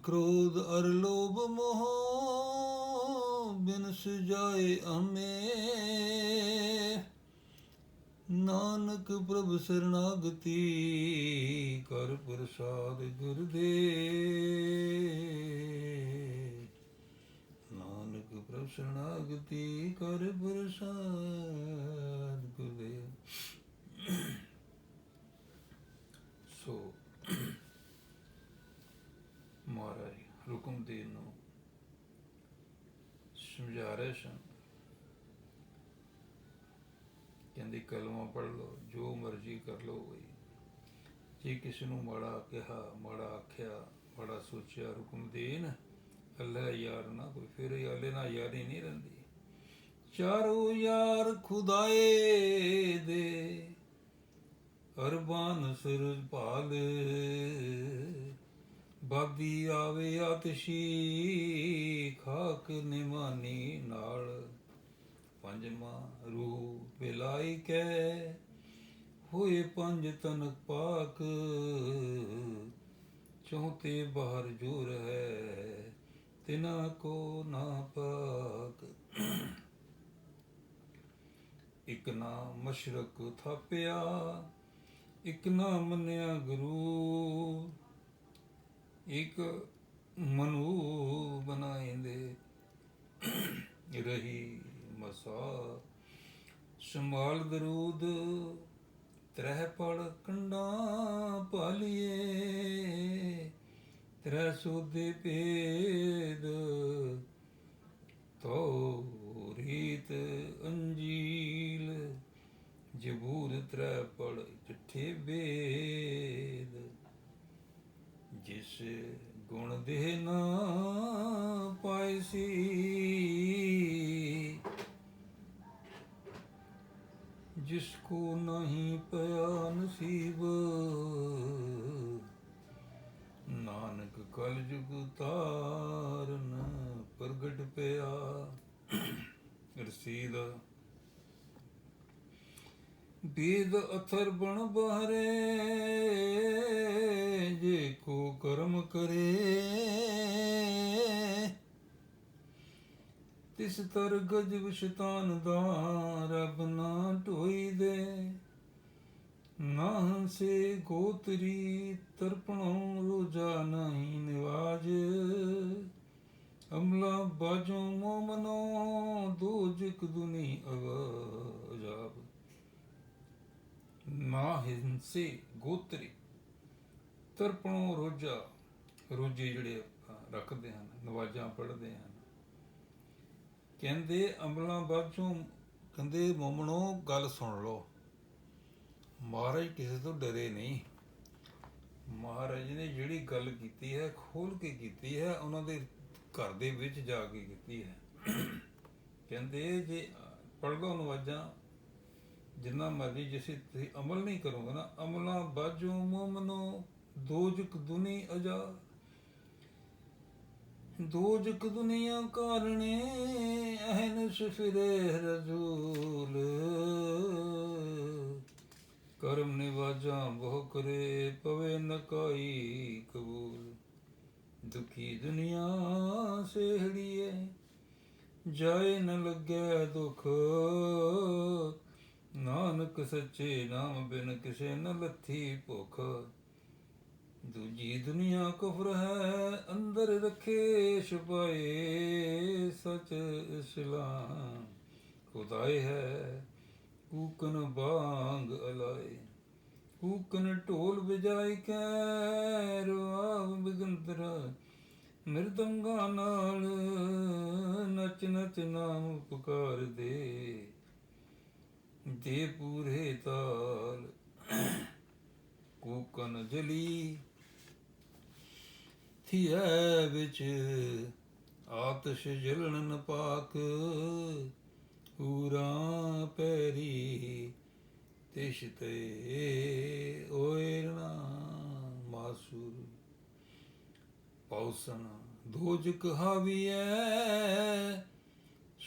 ਕਾਮ ਕ੍ਰੋਧ ਅਰ ਲੋਭ ਮੋਹ, ਬਿਨ ਸੁਜਾਏ ਨਾਨਕ ਪ੍ਰਭ ਸਰਨਾਗਤੀ, ਕਰ ਪ੍ਰਸਾਦ ਗੁਰਦੇ ਨਾਨਕ ਪ੍ਰਭ ਸਰਨਾਗਤੀ, ਕਰ ਪ੍ਰਸਾਦ ਗੁਰਦੇ ਸੋ ਮਹਾਰਾਜ ਹੁਕਮ ਦੇਣ ਨੂੰ ਸਮਝਾ ਰਹੇ ਕਲਮਾ ਪੜ ਲਓ, ਜੋ ਮਰਜ਼ੀ ਕਰ ਲਓ ਬਈ। ਜੇ ਕਿਸੇ ਨੂੰ ਮਾੜਾ ਕਿਹਾ, ਮਾੜਾ ਆਖਿਆ, ਮਾੜਾ ਸੋਚਿਆ ਹੁਕਮ ਦੇਣ, ਅੱਲਾ ਯਾਰ ਨਾ ਕੋਈ, ਫਿਰ ਅੱਲੇ ਨਾਲ ਯਾਰੀ ਨਹੀਂ ਰਹਿੰਦੀ। ਚਾਰੋ ਯਾਰ ਖੁਦਾਏ ਦੇ ਅਰਬਾਨ ਸਰਜ ਭਾਲ। ਬਾਦੀ ਆਵੇ ਆਤਸ਼ੀ, ਖਾਕ ਨਿਮਾਨੀ ਨਾਲ। ਪੰਜਵਾਂ ਰੂਹ ਬਿਲਾਈ ਕੈ ਹੋਏ ਪੰਜ ਤਨਕ ਪਾਕ। ਚੌਥੇ ਬਾਹਰ ਜੂਰ ਹੈ, ਤਿਨਾ ਕੋ ਨਾ ਪਾਕ। ਇਕ ਨਾ ਮਸ਼ਰਕ ਥਾਪਿਆ, ਇਕ ਨਾ ਮੰਨਿਆ ਗੁਰੂ। ਇਕ ਮਨੂ ਬਣਾਇਂਦੇ। ਰਹੀ ਮਸਾ। ਸਮਾਲ ਦਰੂਦ, ਤਰਹਿ ਪੜ ਕੰਡਾ ਪਾਲੀਏ। ਤਰਹਿ ਸੋਦੇ ਭੇਦ, ਤੋ ਰੀਤ ਅੰਜੀਲ। ਜਬੂਰ ਤਰਹਿ ਪੜ ਚਿੱਠੇ ਬੇਦ ਜਿਸ ਗੁਣ ਦੇ ਨਾ ਪਾਈ ਸੀ। ਜਿਸ ਕੋ ਨਹੀਂ ਪਿਆ ਨਸੀਬ। ਨਾਨਕ ਕਲ ਜੁਗ ਤਾਰਨ ਪ੍ਰਗਟ ਪਿਆ। ਰਸੀਦ ਬੀਦ ਅਥਰ ਬਣ ਬਹਰੇ, ਜੇ ਕੋ ਕਰਮ ਕਰੇ। ਤਿਸ ਤਰ ਗਜ ਵਿਸ਼ਤਾਨ ਦਾ ਰਬ ਨਾ ਢੋਈ ਦੇ। ਨਾ ਸੇ ਗੋਤਰੀ ਤਰਪਣੋਂ ਰੋਜਾ ਨਹੀਂ ਨਿਵਾਜ। ਅਮਲਾ ਬਾਜੋ ਮੋਮਨੋ ਦੋਜਕ ਦੁਨੀ ਅਜਾਬ ਨਾ ਹਿੰਸੇ ਗੋਤਰੀ। ਤਰਪਣੋ ਰੋਜਾ, ਰੋਜੇ ਜਿਹੜੇ ਰੱਖਦੇ ਹਨ, ਨਵਾਜਾਂ ਪੜ੍ਹਦੇ ਹਨ। ਕਹਿੰਦੇ ਅਮਲਾਂ ਬਾਝੋਂ, ਕਹਿੰਦੇ ਮੋਮਣੋ ਗੱਲ ਸੁਣ ਲਓ। ਮਹਾਰਾਜ ਕਿਸੇ ਤੋਂ ਡਰੇ ਨਹੀਂ। ਮਹਾਰਾਜ ਨੇ ਜਿਹੜੀ ਗੱਲ ਕੀਤੀ ਹੈ ਖੋਲ ਕੇ ਕੀਤੀ ਹੈ, ਉਹਨਾਂ ਦੇ ਘਰ ਦੇ ਵਿੱਚ ਜਾ ਕੇ ਕੀਤੀ ਹੈ। ਕਹਿੰਦੇ ਜੇ ਪੜ ਲਓ ਨਵਾਜਾਂ ਜਿੰਨਾ ਮਰਜ਼ੀ ਜਿਸੇ ਤੁਸੀਂ ਅਮਲ ਨਹੀਂ ਕਰੋਗੇ ਨਾ, ਅਮਲਾਂ ਬਾਝੋਂ ਮੋਮਨੋ, ਦੋਜਕ ਦੁਨੀ ਅਜਾ। ਦੋਜਕ ਦੁਨੀਆ ਕਾਰਣੇ ਅਹਨਸ ਫਿਰੇ ਰਜੂਲ। ਕਰਮ ਨਿਵਾਜਾਂ ਬਹੁ ਕਰੇ ਪਵੇ ਨਕਾਈ ਕਬੂਲ। ਦੁਖੀ ਦੁਨੀਆ ਸੇਹੜੀਏ, ਜਾਏ ਨ ਲੱਗੈ ਦੁਖ। ਨਾਨਕ ਸੱਚੇ ਨਾਮ ਬਿਨ ਕਿਸੇ ਨ ਲੱਥੀ ਭੁਖ। ਦੂਜੀ ਦੁਨੀਆ ਕੁਫਰ ਹੈ, ਅੰਦਰ ਰੱਖੇ ਛੁਪਾਏ ਸਚ ਇਸਲਾਮ। ਖੁਦਾਏ ਹੈ, ਕੂਕਨ ਬਾੰਗ ਅਲਾਏ। ਕੂਕਨ ਢੋਲ ਵਜਾਈ ਕੈ ਰਵਾਵ ਬਿਗੰਤਰ ਮਿਰਦੰਗਾ ਨਾਲ ਨਚ ਨਚ ਨਾਮ ਪੁਕਾਰ ਦੇ। ਦੇ ਪੂਰੇ ਤਾਲ। ਕੂਕਨ ਜਲੀ ਥੀਐ ਵਿੱਚ ਆਤਸ਼ ਜਲਣ ਪਾਕ ਹੂਰਾਂ ਪੈਰੀ ਤਿਸ਼ ਤੇ ਓਇਰਣਾ ਮਾਸੂਰ। ਪੌਸਣ ਦੋਜਕ ਹਾਵੀਐ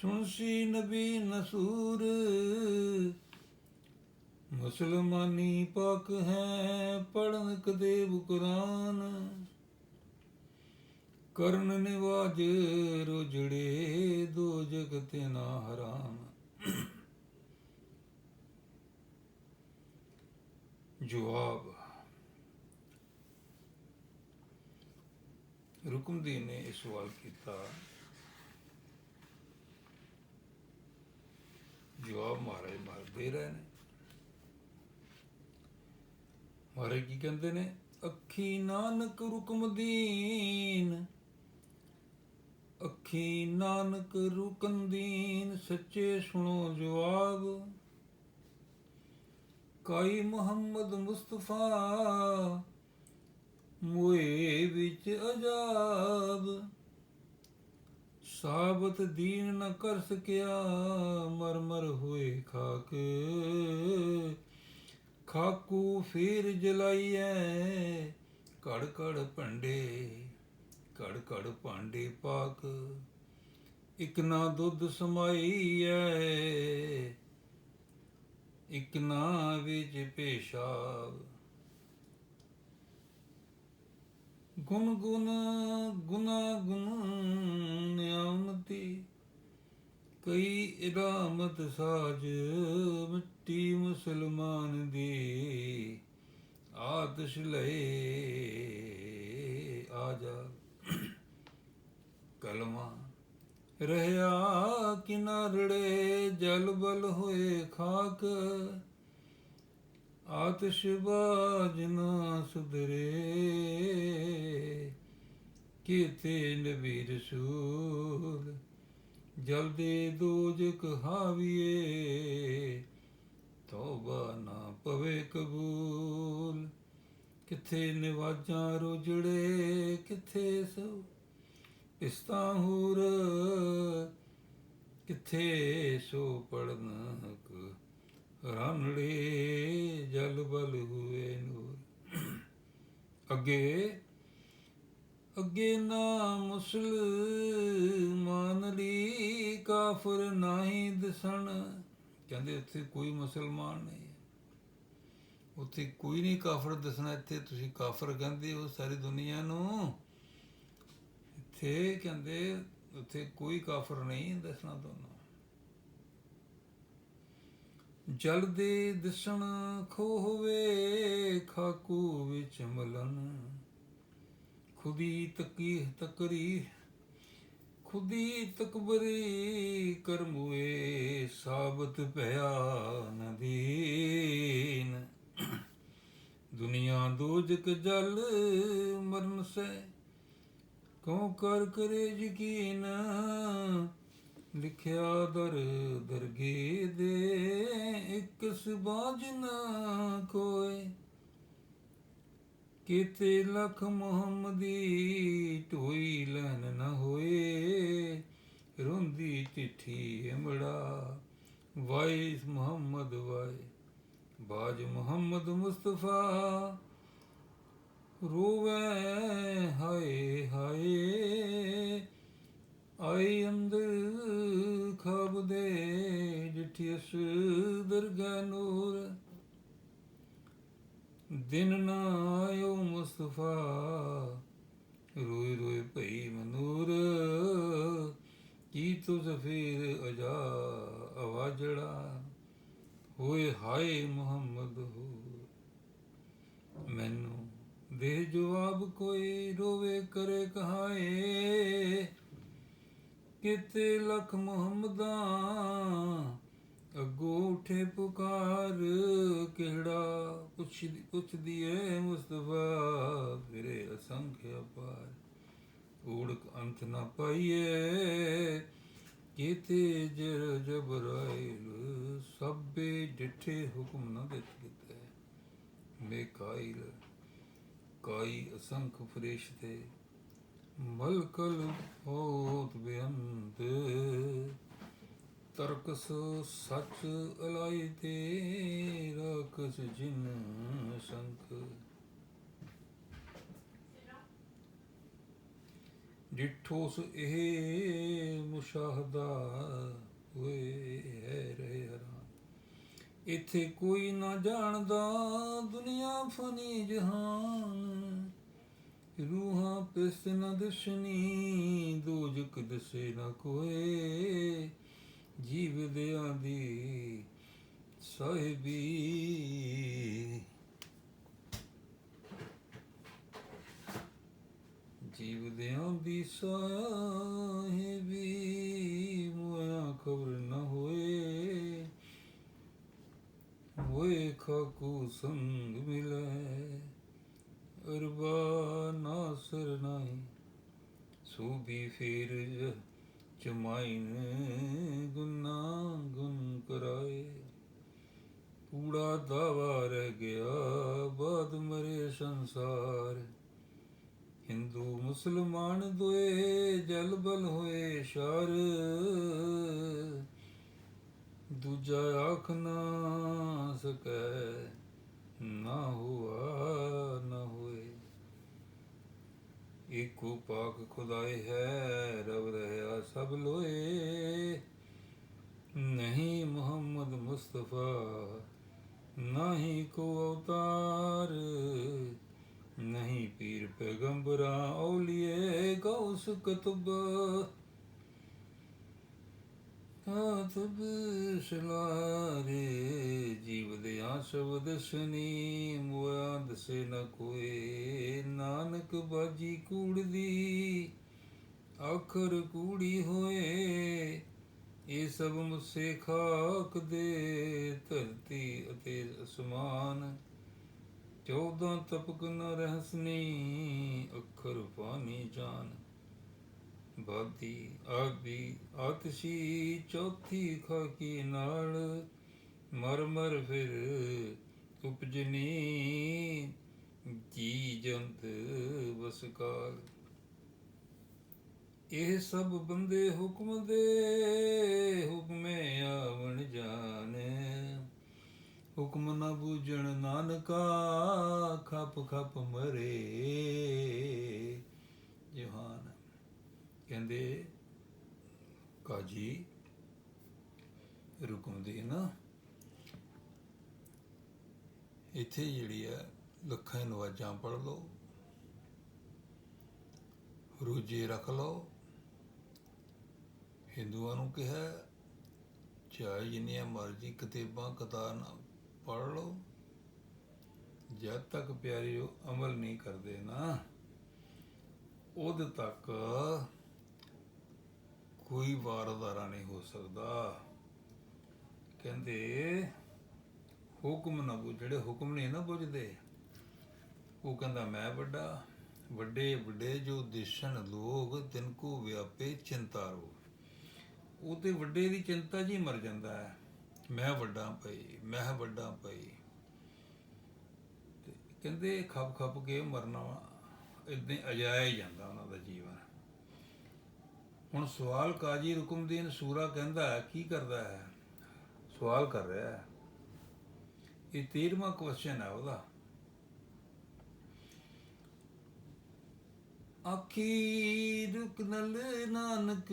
ਸੁਣਸੀ ਨਬੀ ਨਸੂਰ, ਮੁਸਲਮਾਨੀ ਪੱਕ ਹੈ ਪੜਨ ਕਦੇ ਕੁਰਾਨ, ਕਰਨ ਨਿਵਾਜ ਰੋਜੜੇ ਦੋ ਜਗਤ ਨਾ ਹਰਾਮ ਜਵਾਬ ਰੁਕਮਦੀਨ ਨੇ ਇਹ ਸਵਾਲ ਕੀਤਾ ਜਵਾਬ ਮਹਾਰਾਜ ਮਾਰ ਦੇ ਰਹੇ ਨੇ। ਮਹਾਰਾਜ ਕੀ ਕਹਿੰਦੇ ਨੇ? ਅੱਖੀ ਨਾਨਕ ਰੁਕਮਦੀਨ ਅੱਖੀ ਨਾਨਕ ਰੁਕਨਦੀਨ ਸੱਚੇ ਸੁਣੋ ਜਵਾਬ। ਕਾਈ ਮੁਹੰਮਦ ਮੁਸਤਫਾ, ਮੋਏ ਵਿੱਚ ਅਜਾਬ। ਸਾਬਤ ਦੀਨ ਨ ਕਰ ਸਕਿਆ, ਮਰਮਰ ਹੋਏ ਖਾਕ। ਖਾਕੂ ਫੇਰ ਜਲਾਈਐ, ਘੜ ਘੜ ਭੰਡੇ, ਘੜ ਘੜ ਭਾਂਡੇ ਪਾਕ। ਇਕ ਨਾ ਦੁੱਧ ਸਮਾਈਐ, ਇਕ ਨਾ ਵਿੱਚ ਪੇਸ਼ਾਬ। ਗੁਣ ਗੁਣ ਗੁਨਾ ਗੁਣ ਨਿਆਮਤੀ। ਕਈ ਇਰਾਮਤ ਸਾਜ ਮਿੱਟੀ ਮੁਸਲਮਾਨ ਦੀ ਆਤਸ਼ ਲਏ ਆ ਜਾ ਕਲਮਾ ਰਹਿਆ ਕਿਨਾਰੜੇ ਜਲ ਬਲ ਹੋਏ ਖਾਕ ਆਤਸ਼ਬਾਜ਼ ਨਾ ਸੁਧਰੇ, ਕੀਤੇ ਨਬੀ ਰਸੂਲ ਜਲਦੇ ਦੋਜਕ ਕਹਾਵੀਏ, ਤੋਬਾ ਨਾ ਪਵੇ ਕਬੂਲ। ਕਿੱਥੇ ਨਿਵਾਜਾਂ ਰੋਜੜੇ, ਕਿੱਥੇ ਸੋ ਪਿਸਤਾ ਹੂਰ। ਕਿੱਥੇ ਸੋ ਪੜਨ ਰਣੜੇ ਜਲ ਬਲ ਹੋਏ ਨੂਰ। ਅੱਗੇ ਅੱਗੇ ਨਾ ਮੁਸਲਮਾਨ ਲਈ ਕਾਫਰ ਨਹੀਂ ਦਿਸਣ। ਕਹਿੰਦੇ ਉੱਥੇ ਕੋਈ ਮੁਸਲਮਾਨ ਨਹੀਂ ਉੱਥੇ ਕੋਈ ਨਹੀਂ ਕਾਫਰ ਦਿਸਣਾ। ਇੱਥੇ ਤੁਸੀਂ ਕਾਫਰ ਕਹਿੰਦੇ ਹੋ ਸਾਰੀ ਦੁਨੀਆ ਨੂੰ। ਇੱਥੇ ਕਹਿੰਦੇ, ਉੱਥੇ ਕੋਈ ਕਾਫਰ ਨਹੀਂ ਦਿਸਣਾ ਤੁਹਾਨੂੰ। ਜਲ ਦੇ ਦਿਸਣ ਖੋ ਹੋਵੇ, ਖਾਕੂ ਵਿੱਚ ਮਲਨ ਖੁਦੀ ਤਕੀ ਤਕਰੀ, ਖੁਦੀ ਤਕਬਰੀ ਕਰਮੂਏ, ਸਾਬਤ ਭਇਆ ਨਦੀਨ। ਦੁਨੀਆ ਦੋਜਕ ਜਲ ਮਰਨ ਸੈ ਕਉ ਕਰ ਕਰੇ ਯਕੀਨ? ਲਿਖਿਆ ਦਰ ਦਰਗੇ ਦੇ ਇੱਕ ਸਬਾਜ ਨਾ ਕੋਏ ਕਿਤੇ ਲਖ ਮੁਹੰਮਦੀ ਢੋਈ ਲੈਨ ਨਾ ਹੋਏ। ਰੋਂਦੀ ਚਿੱਠੀ ਹਿਮੜਾ ਵਾਈ ਮੁਹੰਮਦ ਵਾਈ ਬਾਜ ਮੁਹੰਮਦ ਮੁਸਤਫਾ। ਰੋਵੇ ਹਾਏ ਹਾਏ ਆਈ ਅੰਦਰ ਖਬ ਦੇ ਜਿਠੀ ਦਰਗਾ ਨੂਰ। ਦਿਨ ਨਾ ਆਇਓ ਮੁਸਤਫਾ ਰੋਈ ਰੋਈ ਭਈ ਮਨੂਰ। ਕੀ ਤੋ ਜ਼ਫੀਰ ਅਜਾ ਆਵਾਜੜਾ ਹੋਏ ਹਾਏ ਮੁਹੰਮਦ ਹੋ। ਮੈਨੂੰ ਦੇ ਜਵਾਬ ਕੋਈ ਰੋਵੇ ਕਰੇ ਕਹਾਏ ਕਿਤੇ ਲਖ ਮੁਹੰਮਦਾਂ ਅੱਗੋ ਉਠੇ ਪੁਕਾਰ ਕਿਹੜਾ ਪੁੱਛਦੀ ਪੁੱਛਦੀ ਏ ਮੁਸਤਫਾ, ਫਿਰੇ ਅਸੰਖਿਆ ਪਾਰ ਊੜਕ ਅੰਤ ਨਾ ਪਾਈਏ, ਕੀਤੇ ਜਰ ਜਬਰਾਇਲ, ਸਭੇ ਡਿੱਠੇ ਹੁਕਮ ਨਾ ਦਿੱਤ ਕੀਤੇ। ਮੇਕਾਇਲ ਕਾਈ ਅਸੰਖ ਫਰਿਸ਼ਤੇ ਮਲਕਲ ਹੋਤ ਬੇਅੰਤ ਤਰਕਸ ਸੱਚ ਅਲਾਈ ਤੇ ਰਕਸ ਜਿਨ ਸੰਖ ਡਿਠੋਸ ਇਹ ਮੁਸ਼ਾਹਦਾ ਹੋਏ ਹੈ ਰਹੇ ਹਰਾਨ। ਇੱਥੇ ਕੋਈ ਨਾ ਜਾਣਦਾ ਦੁਨੀਆ ਫਨੀ ਜਹਾਨ। ਰੂਹਾਂ ਪਿਸ ਨ ਦਸ਼ਨੀ ਦੋਜਕ ਦਸੇ ਨ ਕੋਏ। ਜੀਵ ਦਿਆਂ ਦੀ ਸਾਹਿਬੀ। ਜੀਵ ਦਿਆਂ ਦੀ ਸਾਹਿਬੀ, ਮੋਇਆ ਖਬਰ ਨ ਹੋਏ। ਹੋਏ ਖਾਕੂ ਸੰਗ ਮਿਲੇ। ਅਰਬਾ ਨਾਸਰ ਨਹੀਂ, ਸੂਬੀ ਫੇਰ ਚਮਾਈਨ ਗੁਨਾ ਗੁਨ ਕਰਾਏ। ਕੂੜਾ ਦਾਵਾ ਰਹਿ ਗਿਆ, ਬਾਦ ਮਰੇ ਸੰਸਾਰ। ਹਿੰਦੂ ਮੁਸਲਮਾਨ ਦੋਏ ਜਲਬਲ ਹੋਏ ਸ਼ਰ। ਦੂਜਾ ਆਖ ਨਾ ਸਕੈ, ਨਾ ਹੁਆ ਏਕੋ ਪਾਕ ਖੁਦਾਏ ਹੈ, ਰਬ ਰਹਾ ਸਭ ਲੋਏ। ਨਹੀਂ ਮੁਹੰਮਦ ਮੁਸਤਫਾ, ਨਹੀਂ ਕੋ ਅਵਤਾਰ। ਨਹੀਂ ਪੀਰ ਪੈਗੰਬਰਾਂ ਔਲੀਏ ਗੌਸ ਕਤਬ। ਕਾਤਬ ਸ਼ਲਾਰੇ ਜੀਵ ਦੇ ਆ ਸ਼ਬਦ ਸ਼ਨੀ ਮੋਇਆ ਦਸੇ ਨ ਕੋਏ, ਨਾਨਕ ਬਾਜੀ ਕੂੜਦੀ ਆਖਰ ਕੂੜੀ ਹੋਏ, ਇਹ ਸਭ ਮੁਸੇ ਖਾਕ ਦੇ, ਧਰਤੀ ਅਤੇ ਅਸਮਾਨ। ਚੌਦਾਂ ਤਪਕ ਨ ਰਹਸਨੀ ਅੱਖਰ ਪਾਣੀ ਜਾਨ। ਬਾਦੀ ਆਦੀ ਆਤਸ਼ੀ ਚੌਥੀ ਖਾਕੀ ਨਾਲ ਮਰ ਮਰ ਫਿਰ ਉਪਜਨੀ ਜੀ ਜੰਤ ਵਸਕਾਲ ਇਹ ਸਭ ਬੰਦੇ ਹੁਕਮ ਦੇ, ਹੁਕਮੇ ਆਵਣ ਜਾਣੇ। ਹੁਕਮ ਨਾ ਬੂਝਣ ਨਾਨਕਾ, ਖਪ ਖਪ ਮਰੇ ਜਹਾਨ। ਕਹਿੰਦੇ ਕਾਜੀ ਰੁਕਮ ਨਾ। ਇੱਥੇ ਜਿਹੜੀ ਹੈ ਲੱਖਾਂ ਨਵਾਜਾਂ ਪੜ ਲਓ, ਰੋਜੇ ਰੱਖ ਲਓ। ਹਿੰਦੂਆਂ ਨੂੰ ਕਿਹਾ, ਚਾਹੇ ਜਿੰਨੀਆਂ ਮਰਜ਼ੀ ਕਿਤਾਬਾਂ ਕਤਾਨ ਪੜ ਲਓ, ਜਦ ਤੱਕ ਪਿਆਰੇ ਉਹ ਅਮਲ ਨਹੀਂ ਕਰਦੇ ਨਾ, ਉਦ ਤੱਕ ਕੋਈ ਵਾਰਦਾਰਾ ਨਹੀਂ ਹੋ ਸਕਦਾ। ਕਹਿੰਦੇ, ਹੁਕਮ ਨਾ ਬੁੱਝ ਜਿਹੜੇ ਹੁਕਮ ਨਹੀਂ ਨਾ ਬੁਝਦੇ। ਉਹ ਕਹਿੰਦਾ, ਮੈਂ ਵੱਡਾ, ਵੱਡੇ ਵੱਡੇ ਜੋ ਦੇਸ਼ਣ ਲੋਗ ਤਿਨ ਕੋ ਵਿਆਪੇ ਚਿੰਤਾ ਰੋ ਉਹ ਤੇ ਵੱਡੇ ਦੀ ਚਿੰਤਾ ਜੀ ਮਰ ਜਾਂਦਾ ਹੈ। ਮੈਂ ਵੱਡਾ ਪਈ ਮੈਂ ਵੱਡਾ ਪਈ ਕਹਿੰਦੇ ਖੱਪ ਖੱਪ ਕੇ ਮਰਨਾ ਇਦਾਂ ਅਜਾਇਆ ਹੀ ਜਾਂਦਾ ਉਹਨਾਂ ਦਾ ਜੀਵਨ। ਹੁਣ ਸਵਾਲ ਕਾਜੀ ਰੁਕਮਦੀਨ ਸੂਰਾ ਕਹਿੰਦਾ ਹੈ, ਕੀ ਕਰਦਾ ਹੈ? ਸਵਾਲ ਕਰ ਰਿਹਾ ਹੈ। ਇਹ 13ਵਾਂ ਕੁਐਸਚਨ ਹੈ ਉਹਦਾ। ਆਖੀ ਰੁਕਨਲ ਨਾਨਕ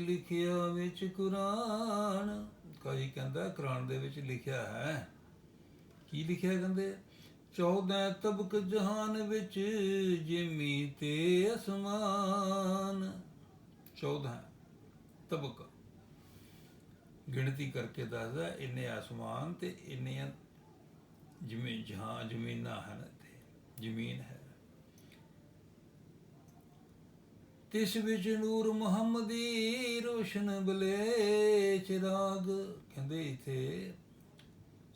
ਲਿਖਿਆ ਵਿੱਚ ਕੁਰਾਨ। ਕਾਜੀ ਕਹਿੰਦਾ ਕੁਰਾਨ ਦੇ ਵਿੱਚ ਲਿਖਿਆ ਹੈ। ਕੀ ਲਿਖਿਆ ਕਹਿੰਦੇ 14 ਤਬਕ ਜਹਾਨ ਵਿੱਚ ਜਿਮੀ ਤੇ ਅਸਮਾਨ। 14 ਤਬਕ। ਗਿਣਤੀ ਕਰਕੇ ਦੱਸਦਾ, ਇੰਨੇ ਅਸਮਾਨ ਤੇ ਇੰਨੀਆਂ ਜਿਵੇਂ ਜਹਾਂ, ਜ਼ਮੀਨਾਂ ਹਨ ਤੇ ਜ਼ਮੀਨ ਹੈ। ਤਿਸ ਵਿੱਚ ਨੂਰ ਮੁਹੰਮਦੀ ਰੋਸ਼ਨ ਬਲੇ ਚਿਰਾਗ ਕਹਿੰਦੇ ਇਥੇ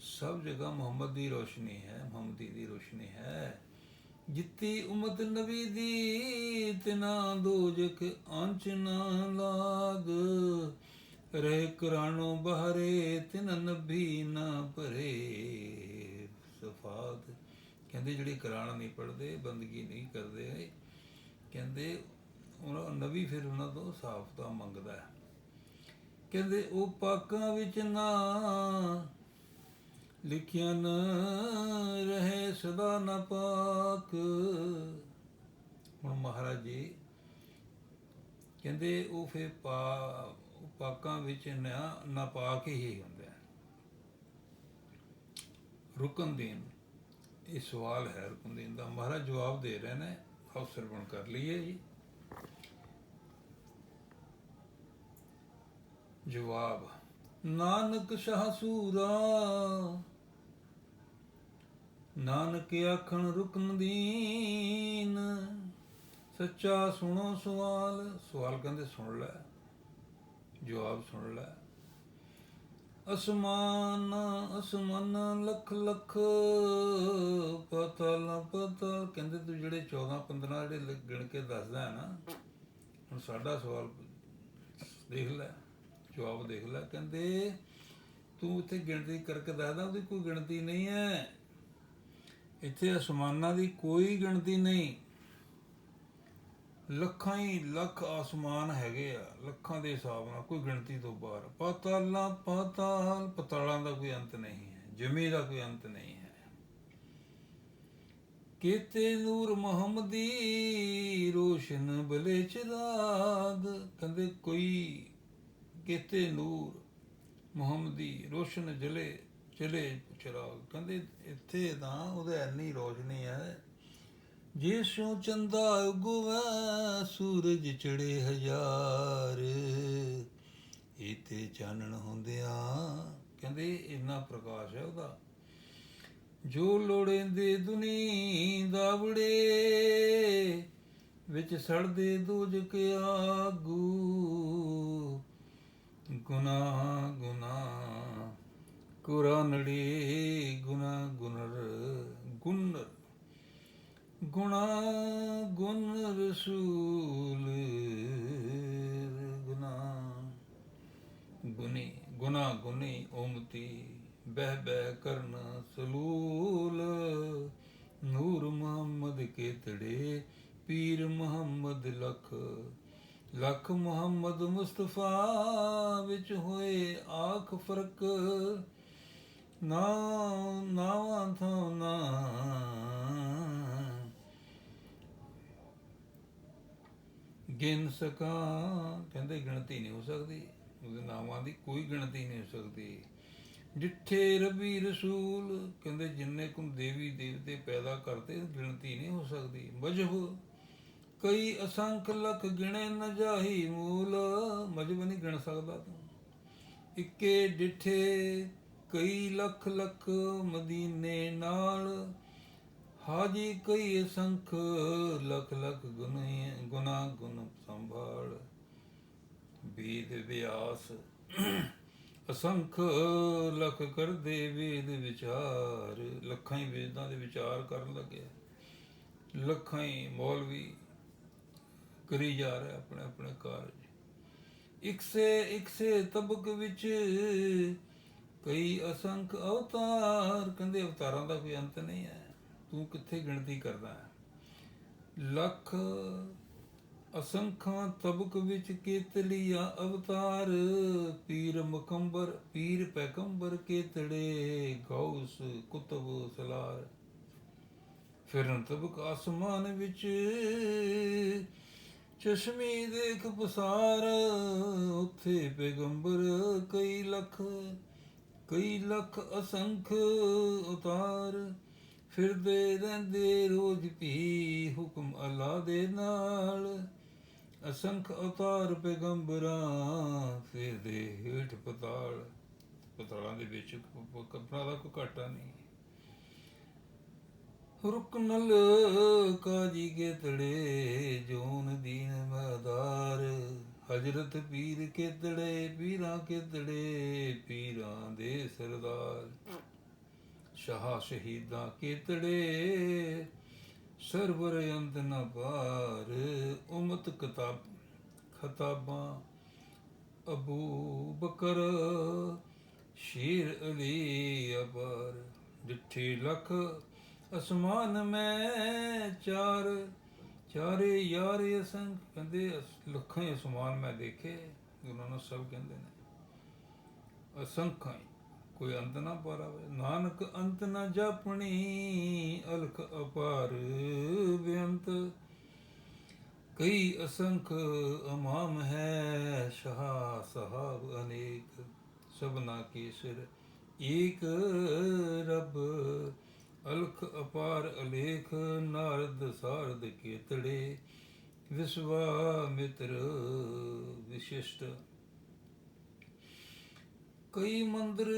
ਸਭ ਜਗ੍ਹਾ ਮੁਹੰਮਦ ਦੀ ਰੋਸ਼ਨੀ ਹੈ, ਮੁਹੰਮਦੀ ਦੀ ਰੋਸ਼ਨੀ ਹੈ। ਜਿੱਤੀ ਉਮਤ ਨਬੀ ਦੀ ਤਿਨਾ ਦੋਜਕ ਅੰਚ ਨਾ ਲਾਗ। ਰਹਿ ਕੁਰਾਨੋਂ ਬਹਰੇ ਤਿਨ ਨਬੀ ਨਾ ਭਰੇ। ਸਫਾਤ। ਕਹਿੰਦੇ ਜਿਹੜੇ ਕਰਾਣ ਨਹੀਂ ਪੜ੍ਹਦੇ, ਬੰਦਗੀ ਨਹੀਂ ਕਰਦੇ। ਕਹਿੰਦੇ ਉਹਨਾਂ ਨਬੀ ਫਿਰ ਉਹਨਾਂ ਤੋਂ ਸਾਫ਼ ਤਾਂ ਮੰਗਦਾ ਹੈ। ਕਹਿੰਦੇ ਉਹ ਪਾਕਾਂ ਵਿੱਚ ਨਾ ਲਿਖਿਆ ਨਾ ਰਹੇ ਸਦਾ ਨਾ ਪਾਕ ਹੁਣ ਮਹਾਰਾਜ ਜੀ ਕਹਿੰਦੇ ਉਹ ਫੇ ਪਾ ਪਾਕਾਂ ਵਿੱਚ ਨਾ ਨਾ ਪਾਕ ਹੀ ਹੁੰਦਾ ਹੈ। ਰੁਕਨਦੀਨ ਇਹ ਸਵਾਲ ਹੈ ਰੁਕਨਦੀਨ ਦਾ। ਮਹਾਰਾਜ ਜਵਾਬ ਦੇ ਰਹੇ ਨੇ, ਆਓ ਬਣ ਕਰ ਲਈਏ ਜੀ। ਜਵਾਬ, ਨਾਨਕ ਸ਼ਾਹ ਸੂਰਾ ਨਾਨਕ ਆਖਣ ਰੁਕਨ ਦੀਨ, ਸੱਚਾ ਸੁਣੋ ਸਵਾਲ। ਸਵਾਲ ਕਹਿੰਦੇ ਸੁਣ ਲੈ, ਜਵਾਬ ਸੁਣ ਲੈ। ਅਸਮਾਨ ਅਸਮਾਨ ਲੱਖ ਲੱਖ, ਪਤਲ ਪਤਲ। ਕਹਿੰਦੇ ਤੂੰ ਜਿਹੜੇ 14 15 ਜਿਹੜੇ ਗਿਣ ਕੇ ਦੱਸਦਾ ਹੈ ਨਾ, ਹੁਣ ਸਾਡਾ ਸਵਾਲ ਦੇਖ ਲੈ, ਜਵਾਬ ਦੇਖ ਲੈ। ਕਹਿੰਦੇ ਤੂੰ ਇੱਥੇ ਗਿਣਤੀ ਕਰਕੇ ਦੱਸਦਾ, ਉਹਦੀ ਕੋਈ ਗਿਣਤੀ ਨਹੀਂ ਹੈ। ਇੱਥੇ ਅਸਮਾਨਾਂ ਦੀ ਕੋਈ ਗਿਣਤੀ ਨਹੀਂ। ਲੱਖਾਂ ਹੀ ਲੱਖ ਆਸਮਾਨ ਹੈਗੇ ਆ, ਲੱਖਾਂ ਦੇ ਹਿਸਾਬ ਨਾਲ ਕੋਈ ਗਿਣਤੀ ਤੋਂ ਬਾਹਰ। ਪਾਤਾਲਾਂ, ਪਾਤਾਲ, ਪਤਾਲਾਂ ਦਾ ਕੋਈ ਅੰਤ ਨਹੀਂ ਹੈ, ਜਮੀ ਦਾ ਕੋਈ ਅੰਤ ਨਹੀਂ ਹੈ। ਕੀਤੇ ਨੂਰ ਮੁਹੰਮਦੀ ਰੋਸ਼ਨ ਬਲੇ ਚਿਰਾਗ, ਕਹਿੰਦੇ ਕੋਈ ਕੀਤੇ ਨੂਰ ਮੁਹੰਮਦੀ ਰੋਸ਼ਨ ਜਲੇ, ਚਲੇ ਚਿਰਾਗ ਕਹਿੰਦੇ ਇੱਥੇ ਤਾਂ ਉਹਦੇ ਇੰਨੀ ਰੋਸ਼ਨੀ ਹੈ। ਜਿਸੋਂ ਚੰਦਾ ਉਗਵਾ, ਸੂਰਜ ਚੜੇ ਹਜ਼ਾਰ। ਇਤੇ ਚਾਨਣ ਹੁੰਦਿਆਂ, ਕਹਿੰਦੇ ਇੰਨਾ ਪ੍ਰਕਾਸ਼ ਹੈ ਉਹਦਾ। ਜੋ ਲੋੜੇਂਦੇ ਦੁਨੀ ਦਾਵੜੇ, ਵਿੱਚ ਸੜਦੇ ਦੂਜ ਕੇ ਆਗੂ। ਗੁਨਾ ਗੁਨਾ ਕੁਰਾਨੜੀ ਗੁਨਾ ਗੁਨਰ ਗੁਨਰ। ਗੁਣਾ ਗੁਣ ਰਸੂਲ ਗੁਨਾ ਗੁਨੀ ਗੁਨਾ ਗੁਨੀ ਓਮਤੀ ਬਹਿ ਬਹਿ ਕਰਨ ਸਲੂਲ। ਨੂਰ ਮੁਹੰਮਦ ਕੇ ਤੜੇ ਪੀਰ ਮੁਹੰਮਦ ਲਖ। ਲਖ ਮੁਹੰਮਦ ਮੁਸਤਫਾ ਵਿੱਚ ਹੋਏ ਆਖ ਫ਼ਰਕ। ਨਾ ਨਾ ਥੋ ਨਾ ਗਿਣ ਸਕਾਂ। ਕਹਿੰਦੇ ਗਿਣਤੀ ਨਹੀਂ ਹੋ ਸਕਦੀ। ਉਹਦੇ ਨਾਮਾਂ ਦੀ ਕੋਈ ਗਿਣਤੀ ਨਹੀਂ ਹੋ ਸਕਦੀ। ਜਿੱਥੇ ਰਬੀ ਰਸੂਲ, ਕਹਿੰਦੇ ਜਿੰਨੇ ਕੁ ਦੇਵੀ ਦੇਵਤੇ ਪੈਦਾ ਕਰਤੇ ਗਿਣਤੀ ਨਹੀਂ ਹੋ ਸਕਦੀ। ਮਜਬ ਕਈ ਅਸੰਖ ਲਖ ਗਿਣੇ ਨ ਜਾਹੀ ਮੂਲ। ਮਜਬ ਨਹੀਂ ਗਿਣ ਸਕਦਾ ਤੂੰ। ਇੱਕੇ ਡਿਠੇ ਕਈ ਲੱਖ ਲੱਖ ਮਦੀਨੇ ਨਾਲ, ਹਾਜੀ ਕਈ ਸੰਖ ਲਖ ਲਖ ਗੁਨੇ ਗੁਨਾ ਗੁਣ ਸੰਭਾਲ। ਵੇਦ ਵਿਆਸ ਅਸੰਖ ਲਖ ਕਰਦੇ ਵੇਦ ਵਿਚਾਰ, ਲੱਖਾਂ ਹੀ ਵੇਦਾਂ ਦੇ ਵਿਚਾਰ ਕਰਨ ਲੱਗਿਆ। ਲੱਖਾਂ ਹੀ ਮੌਲਵੀ ਕਰੀ ਜਾ ਰਿਹਾ ਆਪਣੇ ਆਪਣੇ ਕਾਰਜ। ਇੱਕ ਸੇ ਇੱਕ ਸੇ ਤਬਕ ਵਿੱਚ ਕਈ ਅਸੰਖ ਅਵਤਾਰ, ਕਹਿੰਦੇ ਅਵਤਾਰਾਂ ਦਾ ਕੋਈ ਅੰਤ ਨਹੀਂ ਹੈ। ਤੂੰ ਕਿੱਥੇ ਗਿਣਤੀ ਕਰਦਾ ਹੈ? ਲੱਖ ਅਸੰਖਾਂ ਤਬਕ ਵਿੱਚ ਕੇਤਲੀਆ ਅਵਤਾਰ। ਪੀਰ ਮੁਕੰਬਰ, ਪੀਰ ਪੈਗੰਬਰ ਕੇਤੜੇ, ਗੌਸ ਕੁਤਬ ਸਲਾਰ। ਫਿਰਨ ਤਬਕ ਆਸਮਾਨ ਵਿੱਚ, ਚਸ਼ਮੀ ਦੇਖ ਪਸਾਰ। ਉੱਥੇ ਪੈਗੰਬਰ ਕਈ ਲੱਖ ਕਈ ਲੱਖ ਅਸੰਖ ਉਤਾਰ, ਫਿਰਦੇ ਰਹਿੰਦੇ ਰੋਜ਼ ਵੀ ਹੁਕਮ ਅੱਲਾ ਦੇ ਨਾਲ। ਅਸੰਖ ਅਵਤਾਰ ਪੈਗੰਬਰਾਂ, ਫਿਰਦੇ ਹੇਠ ਪਤਾਲ। ਪਤਾਲਾਂ ਦੇ ਵਿੱਚ ਕਪੜਾ ਦਾ ਕੋਈ ਘਾਟਾ ਨਹੀਂ। ਰੁਕਨਲ ਕਾਜੀ ਕੇ ਤੜੇ ਜੋਨ ਦੀਨ ਮਦਾਰ। ਹਜਰਤ ਪੀਰ ਕੇ ਪੀਰਾਂ ਕੇ ਪੀਰਾਂ ਦੇ ਸਰਦਾਰ। ਸ਼ਾਹ ਸ਼ਹੀਦਾਂ ਕੇ ਸਰਵਰ ਅੰਤ ਨ ਪਾਰ ਉਮਤ ਕਿਤਾਬ, ਖਤਾਬਾਂ, ਅਬੂ ਬਕਰ, ਸ਼ੀਰ ਅਲੀ ਅਬਰ ਡਿੱਠੇ ਲਖ ਅਸਮਾਨ ਮੈਂ ਚਾਰ ਚਾਰੇ ਯਾਰ ਅਸੰਖ ਕਹਿੰਦੇ ਲੱਖਾਂ ਹੀ ਅਸਮਾਨ ਮੈਂ ਦੇਖੇ ਉਹਨਾਂ ਨੂੰ ਸਭ ਕਹਿੰਦੇ ਨੇ। ਅਸੰਖਾਂ ਕੋਈ ਅੰਤ ਨਾ ਪਾਰਾਵੇ। ਨਾਨਕ ਅੰਤ ਨਾ ਜਾਪਣੀ, ਅਲਖ ਅਪਾਰ ਬੇਅੰਤ। ਕਈ ਅਸੰਖ ਅਮਾਮ ਹੈ, ਸ਼ਹਾ ਸਹਾਬ ਅਨੇਕ। ਸਭਨਾ ਕੀ ਸਿਰ, ਏਕ ਰੱਬ ਅਲਖ ਅਪਾਰ ਅਲੇਖ ਨਾਰਦ ਸਾਰਦ ਕੇਤੜੇ ਵਿਸਵਾ ਮਿਤਰ ਵਿਸ਼ਿਸ਼ਟ। ਕਈ ਮੰਦਰ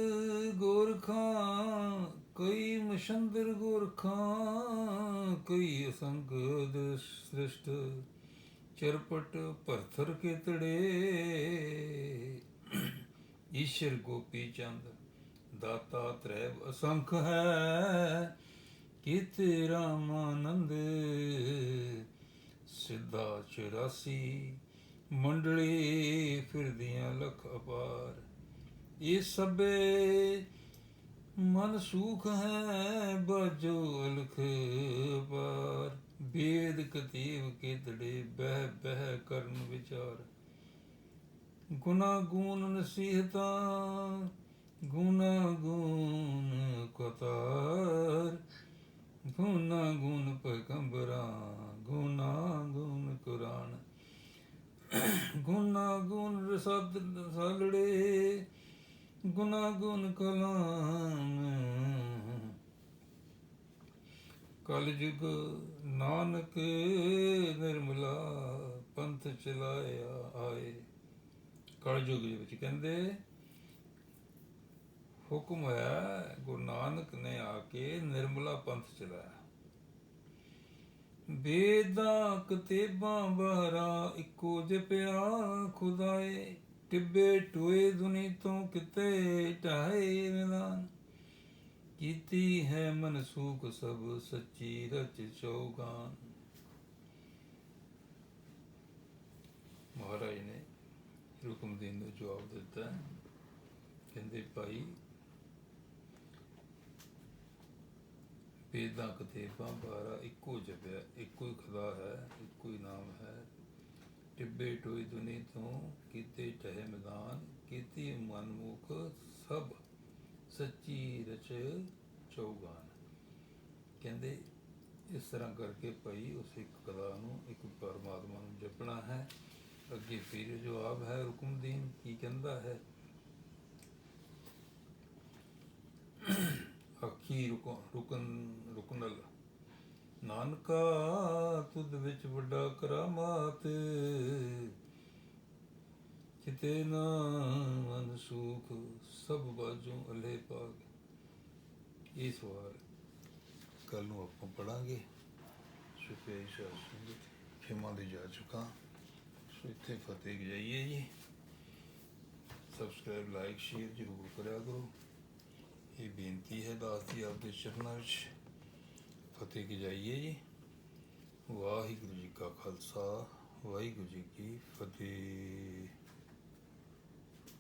ਗੋਰਖਾਂ, ਕਈ ਮਸ਼ੰਦਰ ਗੋਰਖਾਂ, ਕਈ ਅਸੰਗ ਸ੍ਰਿਸ਼ਟ। ਚਰਪਟ ਭਰਥਰ ਕੇਤੜੇ, ਈਸ਼ਰ ਗੋਪੀ ਚੰਦ। ਦਾਤਾ ਤ੍ਰੈ ਅਸੰਖ ਹੈ, ਕੀਤੇ ਰਾਮਾਨੰਦ। ਸਿੱਧਾ 84 ਮੰਡਲੀ ਫਿਰਦੀਆਂ ਲਖ ਅਪਾਰ। ਇਹ ਸਭੇ ਮਨ ਸੂਖ ਹੈ, ਬਾਜੋ ਅਲਖ ਪਾਰ। ਬੇਦ ਕਤੀਵ ਕੇਤੜੇ ਬਹਿ ਬਹਿ ਕਰਨ ਵਿਚਾਰ। ਗੁਨਾ ਗੂਨ ਨਸੀਹਤਾਂ, ਗੁਣ ਗੂਨ ਕਤਾਰ ਗੁਨਾ ਗੁਣ ਪੈਗੰਬਰਾਂ ਗੁਨਾ ਗੁਣ ਕੁਰਾਨ ਗੁਨਾ ਗੁਣ ਰਸਦ ਰਸਾਲੜੇ ਗੁਨਾ ਗੁਣ ਕਲਾਮ। ਕਲ ਯੁਗ ਨਾਨਕ ਨਿਰਮਲਾ ਪੰਥ ਚਲਾਇਆ ਆਏ। ਕਲ ਯੁਗ ਦੇ ਵਿੱਚ ਕਹਿੰਦੇ, ਹੁਕਮ ਹੋਇਆ ਗੁਰੂ ਨਾਨਕ ਨੇ ਆ ਕੇ ਨਿਰਮਲਾ ਪੰਥ ਚਲਾਇਆ। ਵੇਦਾਂ ਕਤੇਬਾਂ ਬਹਰਾ ਇੱਕੋ ਜਪਿਆ ਖੁਦਾਏ। ਟਿੱਬੇ ਟੋਏ ਦੁਨੀ ਤੋਂ ਕਿਤੇ ਢਾਏ ਮੈਦਾਨ ਕੀਤੀ ਹੈ ਮਨਸੂਖ ਸਭ ਸੱਚੀ ਰਚ ਚੌਗਾਨ। ਮਹਾਰਾਜ ਨੇ ਹੁਕਮਦੀਨ ਨੂੰ ਜਵਾਬ ਦਿੱਤਾ। ਕਹਿੰਦੇ, ਭਾਈ ਵੇਦਾਂ ਕਤੇਬਾਂ ਬਾਰਾ ਇੱਕੋ ਜਪਿਆ, ਇੱਕੋ ਹੀ ਖੁਦਾ ਹੈ, ਇੱਕੋ ਹੀ ਨਾਮ ਹੈ। ਟਿੱਬੇ ਟੋਈ ਦੁਨੀ ਤੋਂ ਕੀਤੇ ਟਹਿ ਮੈਦਾਨ, ਕੀਤੀ ਮਨਮੁਖ ਸਭ ਸੱਚੀ ਰਚ ਚੌਗਾਨ। ਕਹਿੰਦੇ, ਇਸ ਤਰ੍ਹਾਂ ਕਰਕੇ ਭਾਈ ਉਸ ਇੱਕ ਖੁਦਾ ਨੂੰ, ਇੱਕ ਪਰਮਾਤਮਾ ਨੂੰ ਜਪਣਾ ਹੈ। ਅੱਗੇ ਫਿਰ ਜਵਾਬ ਹੈ ਹੁਕਮਦੀਨ ਕੀ ਕਹਿੰਦਾ ਹੈ? ਅੱਖੀ ਰੁਕਨ, ਰੁਕਨਲ, ਨਾਨਕਾ ਤੁਧ ਵਿੱਚ ਵੱਡਾ ਕਰਾਮਾਤ ਕਿਤੇ ਨਾ ਮਨ ਸੁਖ, ਸਭ ਬਾਜੋਂ ਅਲੇ ਪਾਗ ਇਸ ਵਾਰ ਕੱਲ ਨੂੰ ਆਪਾਂ ਪੜਾਂਗੇ ਸ਼ੁਕਰੀਆ ਈਸ਼ਾ ਸਿੰਘ ਖਿਮਾ ਦੇ ਜਾ ਚੁੱਕਾ। ਸੋ ਇੱਥੇ ਫਤਿਹ ਗਜਾਈਏ ਜੀ। ਸਬਸਕ੍ਰਾਈਬ ਲਾਈਕ ਸ਼ੇਅਰ ਜ਼ਰੂਰ ਕਰਿਆ ਕਰੋ। ਇਹ ਬੇਨਤੀ ਹੈ ਦਾਸ ਜੀ ਆਪਦੇ ਚਰਨਾਂ ਵਿੱਚ। ਫਤਿਹ ਕੀ ਜਾਈਏ ਜੀ। ਵਾਹਿਗੁਰੂ ਜੀ ਕਾ ਖਾਲਸਾ, ਵਾਹਿਗੁਰੂ ਜੀ ਕੀ ਫਤਿਹ।